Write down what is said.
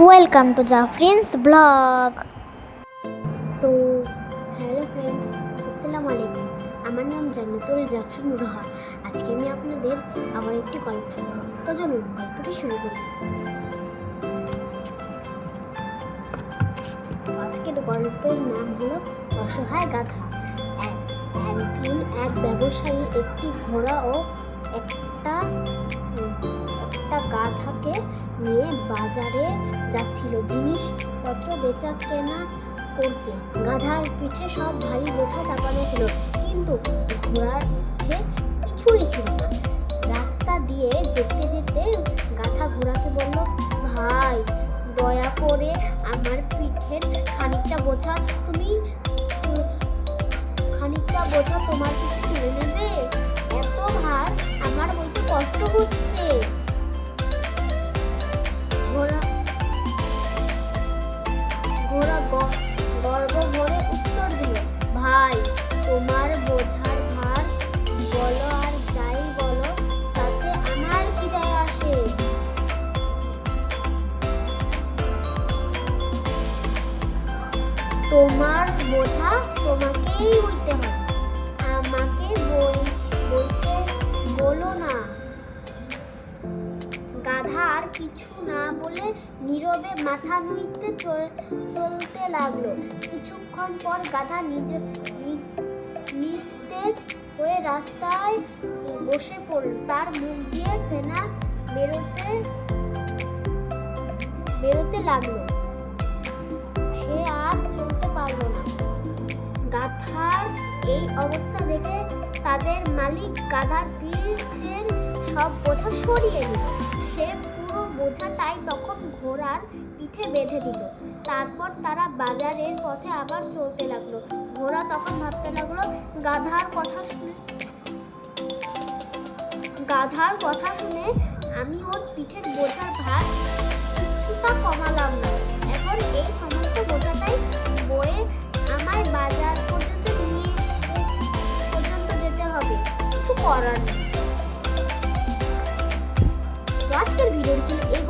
Welcome to Jafrin's blog তো hello friends আসসালামু আলাইকুম। আমার নাম জান্নাতুল জাফরিন রোহা। আজকে আমি আপনাদের আবার একটি গল্প শোনাবো। তো চলুন, গল্পটি শুরু করি। আজকের গল্পের নাম হলো অসহায় এক- একদিন এক ব্যবসায়ী একটি ঘোড়া ও একটা একটা গাধাকে নিয়ে বাজারে যাচ্ছিল। জিনিসপত্র বেচা কেনা করতে। গাধার পিঠে সব ভারী বোঝা চাপানো ছিল। কিন্তু ঘোড়ার পিঠে কিছুই ছিল না। রাস্তা দিয়ে যেতে যেতে গাধা ঘোড়াকে বলল, ভাই, দয়া করে আমার পিঠের খানিকটা বোঝা তুমি, খানিকটা বোঝা তোমার পিঠে তুলে নেবে? এত ভার, আমার বইতে কষ্ট হচ্ছে। তোমার বোঝা তোমাকেই বইতে হবে। আমাকে বই বলতে বলো না। গাধা আর কিছু না বলে নীরবে মাথা নুইতে চল- চলতে লাগল। কিছুক্ষণ পর গাধা নিজে নিস্তেজ হয়ে রাস্তায় বসে পড়ল। তার মুখ দিয়ে ফেনা বেরোতে বেরোতে লাগল। অবস্থা দেখে তাদের মালিক গাধার পিঠের সব বোঝা সরিয়ে দিল সে পুরো বোঝাটাই তখন ঘোড়ার পিঠে বেঁধে দিল। তারপর তারা বাজারের পথে আবার চলতে লাগল। ঘোড়া তখন ভাবতে লাগল, গাধার কথা শুনে গাধার কথা শুনে আমি ওর পিঠের বোঝার ভার কিছুটা কমালাম না। এখন এই সমস্ত করার নেই তো আজকের ভিডিও ছিল এই পর্যন্ত ভিডিওটি ভালো